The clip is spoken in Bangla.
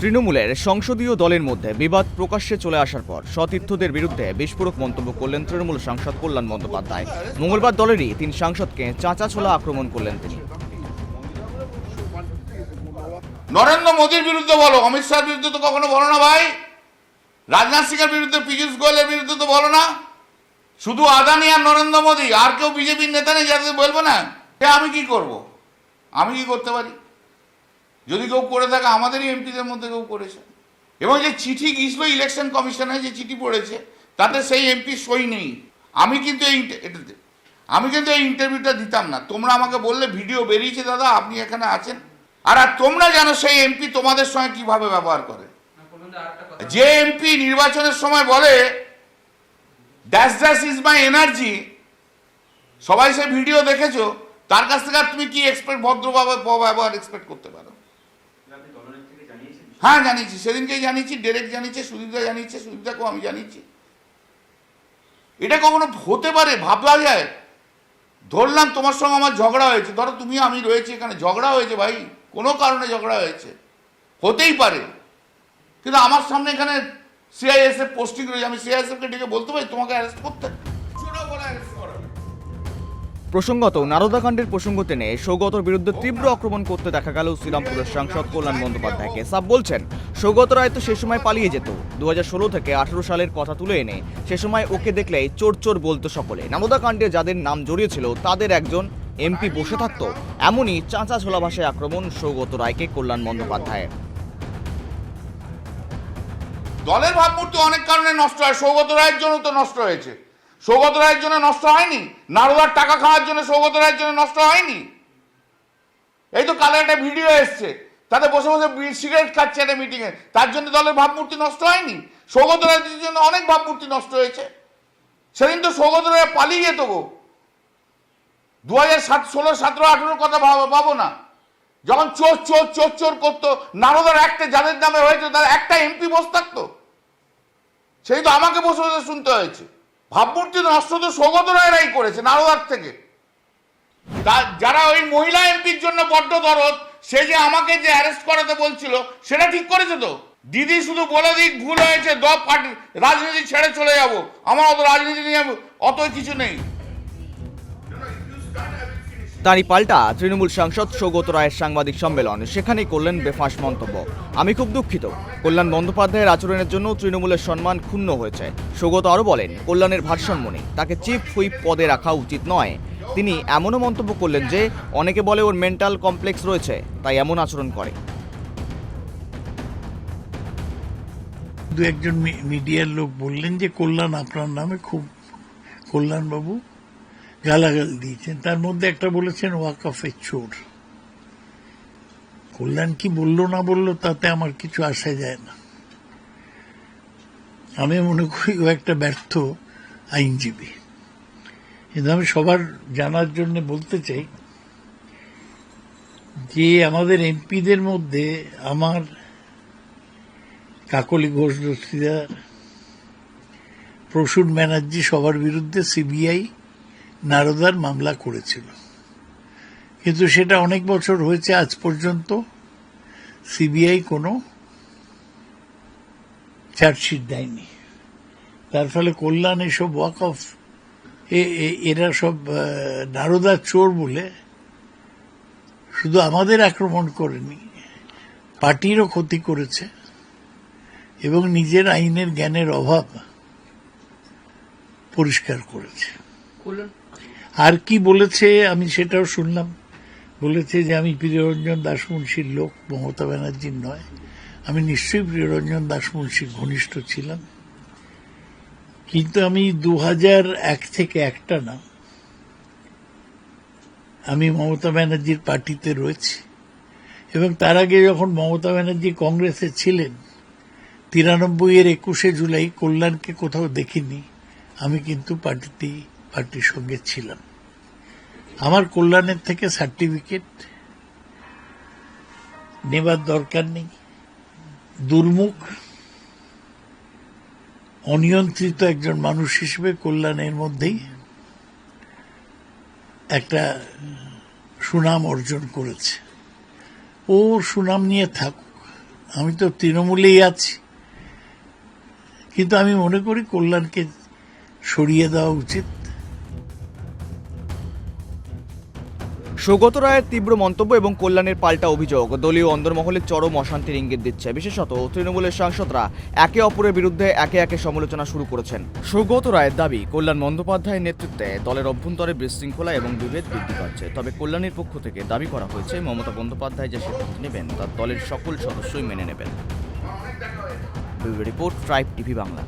তৃণমূলের সংসদীয় দলের মধ্যে বিবাদ প্রকাশ্যে চলে আসার পর সতীর্থদের বিরুদ্ধে বিস্ফোরক মন্তব্য করলেন তৃণমূল সাংসদ কল্যাণ বন্দ্যোপাধ্যায়। মঙ্গলবার দলেরই তিন সাংসদকে চাঁচা ছোলা আক্রমণ করলেন তিনি। নরেন্দ্র মোদীর বিরুদ্ধে বলো, অমিত শাহের বিরুদ্ধে তো কখনো বলো না ভাই। রাজনাথ সিংয়ের বিরুদ্ধে, পীযূষ গোয়েলের বিরুদ্ধে তো বলো না। শুধু আদানি আর নরেন্দ্র মোদী, আর কেউ বিজেপির নেতা নেই যাদের বলব না। আমি কি করব? আমি কি করতে পারি? যদি কেউ করে থাকে, আমাদেরই এমপিদের মধ্যে কেউ করেছে। এবং যে চিঠি গিয়েছিল ইলেকশন কমিশনে যে চিঠি পড়েছে, তাতে সেই এমপি সই নেই। আমি কিন্তু এই এটাতে, আমি কিন্তু এই ইন্টারভিউটা দিতাম না। তোমরা আমাকে বললে, ভিডিও বেরিয়েছে দাদা, আপনি এখানে আছেন? আর আর তোমরা জানো সেই এমপি তোমাদের সঙ্গে কীভাবে ব্যবহার করে। যে এমপি নির্বাচনের সময় বলে dash dash is my energy সবাই সে ভিডিও দেখেছ? তার কাছ থেকে তুমি কি এক্সপেক্ট ভদ্রভাবে ব্যবহার এক্সপেক্ট করতে পারো? হ্যাঁ জানিয়েছি। সেদিনকেই জানিয়েছি ডেরেক জানিয়েছে, সুদীপদা জানিয়েছে, সুদীপদাকেও আমি জানিয়েছি। এটা কখনো হতে পারে ভাবলা যায়। ধরলাম তোমার সঙ্গে আমার ঝগড়া হয়েছে। ধরো তুমি আমি রয়েছি এখানে। ঝগড়া হয়েছে ভাই, কোনো কারণে ঝগড়া হয়েছে। হতেই পারে। কিন্তু আমার সামনে এখানে সিআইএসএফ পোস্টিং রয়েছে। আমি সিআইএসএফকে ডেকে বলতে পারি, তোমাকে অ্যারেস্ট করতে বলে করা। প্রসঙ্গত নারদাকাণ্ডের প্রসঙ্গ টেনে সৌগতর বিরুদ্ধে তীব্র আক্রমণ করতে দেখা গেল শ্রীরামপুরের সাংসদ কল্যাণ বন্দ্যোপাধ্যায়কে। সাব বলছেন, সৌগত রায় তো সে সময় পালিয়ে যেত। দু হাজার ষোলো থেকে আঠারো সালের কথা তুলে এনে সে সময় ওকে দেখলেই চোর চোর বলতো সকলে। নারদাকাণ্ডে যাদের নাম জড়িয়েছিল, তাদের একজন এমপি বসে থাকত। এমনই চাঁচা ছোলা ভাষায় আক্রমণ সৌগত রায়কে কল্যাণ বন্দ্যোপাধ্যায়ের। দলের ভাবমূর্তি অনেক কারণে নষ্ট হয়, সৌগত রায়ের জন্য তো নষ্ট হয়েছে। সৌগত রায়ের জন্য নষ্ট হয়নি? নারদার টাকা খাওয়ার জন্য সৌগত রায়ের জন্য নষ্ট হয়নি? এই তো কালে একটা ভিডিও এসছে। তাতে বসে বসে সিগারেট খাচ্ছে একটা মিটিংয়ে তার জন্য দলের ভাবমূর্তি নষ্ট হয়নি? সৌগত রায়ের জন্য অনেক ভাবমূর্তি নষ্ট হয়েছে। সেদিন তো সৌগত রায় পালিয়ে যেত গো। দু হাজার সাত, ষোলো, সতেরো, আঠেরোর কথা ভাব- ভাবো না। যখন চোর চোর চোর চোর করতো, নারদার একটা যাদের নামে হয়েছে, তার একটা এমপি বসে থাকতো। সেই তো আমাকে বসে বসে শুনতে হয়েছে। ভাবমূর্তি নষ্ট তো সৌগত রায়রাই করেছে নারদার থেকে। যারা ওই মহিলা এমপির জন্য বড্ড দরদ, সে যে আমাকে যে অ্যারেস্ট করাতে বলছিল, সেটা ঠিক করেছে তো? দিদি শুধু বলে দিক, ভুল হয়েছে দ পার্টি রাজনীতি ছেড়ে চলে যাব। আমার অত রাজনীতি নিয়ে অত কিছু নেই। তারই পাল্টা তৃণমূল সাংসদ সৌগত রায়ের সাংবাদিক সম্মেলন। সেখানেই করলেন বেফাঁস মন্তব্য। আমি খুব দুঃখিত। কল্যাণ বন্দ্যোপাধ্যায়ের আচরণের জন্য তৃণমূলের সম্মান ক্ষুণ্ণ হয়েছে। সৌগত আরও বলেন, কল্যাণের ভারসাম্য নেই। তাকে চিফ হুইপ পদে রাখা উচিত নয়। তিনি এমনও মন্তব্য করলেন যে, অনেকে বলে ওর মেন্টাল কমপ্লেক্স রয়েছে, তাই এমন আচরণ করে। দু একজন মিডিয়ার লোক বললেন যে, কল্যাণ আপনার নামে খুব কল্যাণ বাবু গালাগাল দিয়েছেন। তার মধ্যে একটা বলেছেন ওয়াক অফ এ চোর কল্যাণ কি বলল, না বলল, তাতে আমার কিছু আসা যায় না। আমি মনে করি ও একটা ব্যর্থ আইনজীবী। কিন্তু আমি সবার জানার জন্য বলতে চাই যে, আমাদের এমপিদের মধ্যে আমার কাকলি ঘোষ দস্তিদার, প্রসূন ব্যানার্জি সবার বিরুদ্ধে সিবিআই নারদার মামলা করেছিল। কিন্তু সেটা অনেক বছর হয়েছে আজ পর্যন্ত। সিবিআই কোনো চার্জশিট দেয়নি। তার ফলে কল্যাণ এসব ওয়াক অফ এরা সব নারদার চোর বলে শুধু আমাদের আক্রমণ করেনি, পার্টিরও ক্ষতি করেছে এবং নিজের আইনের জ্ঞানের অভাব পরিষ্কার করেছে। আর কি বলেছে আমি সেটাও শুনলাম। বলেছে যে আমি প্রিয়রঞ্জন দাসমুন্সির লোক, মমতা ব্যানার্জির নয়। আমি নিশ্চয়ই প্রিয়রঞ্জন দাসমুন্সির ঘনিষ্ঠ ছিলাম। কিন্তু আমি দু এক থেকে একটা না। আমি মমতা ব্যানার্জির পার্টিতে রয়েছি। এবং তার আগে যখন মমতা ব্যানার্জি কংগ্রেসে ছিলেন তিরানব্বই এর একুশে জুলাই কল্যাণকে কোথাও দেখিনি। আমি কিন্তু পার্টিতে পার্টির সঙ্গে ছিলাম। আমার কল্যাণের থেকে সার্টিফিকেট নেবার দরকার নেই। দুর্মুখ, অনিয়ন্ত্রিত একজন মানুষ হিসেবে কল্যাণের মধ্যেই একটা সুনাম অর্জন করেছে। ও সুনাম নিয়ে থাকুক, আমি তো তৃণমূলেই আছি। কিন্তু আমি মনে করি কল্যাণকে সরিয়ে দেওয়া উচিত। সৌগত রায়ের তীব্র মন্তব্য এবং কল্যাণের পাল্টা অভিযোগ। দলীয় অন্দরমহলে চরম অশান্তির ইঙ্গিত দিচ্ছে। বিশেষত তৃণমূলের সাংসদরা একে অপরের বিরুদ্ধে একে একে সমালোচনা শুরু করেছেন। সৌগত রায়ের দাবি, কল্যাণ বন্দ্যোপাধ্যায়ের নেতৃত্বে দলের অভ্যন্তরে বিশৃঙ্খলা এবং বিভেদ বৃদ্ধি পাচ্ছে। তবে কল্যাণের পক্ষ থেকে দাবি করা হয়েছে, মমতা বন্দ্যোপাধ্যায় যে সিদ্ধান্ত নেবেন, তা দলের সকল সদস্যই মেনে নেবেন। Report tribe TV Bangla.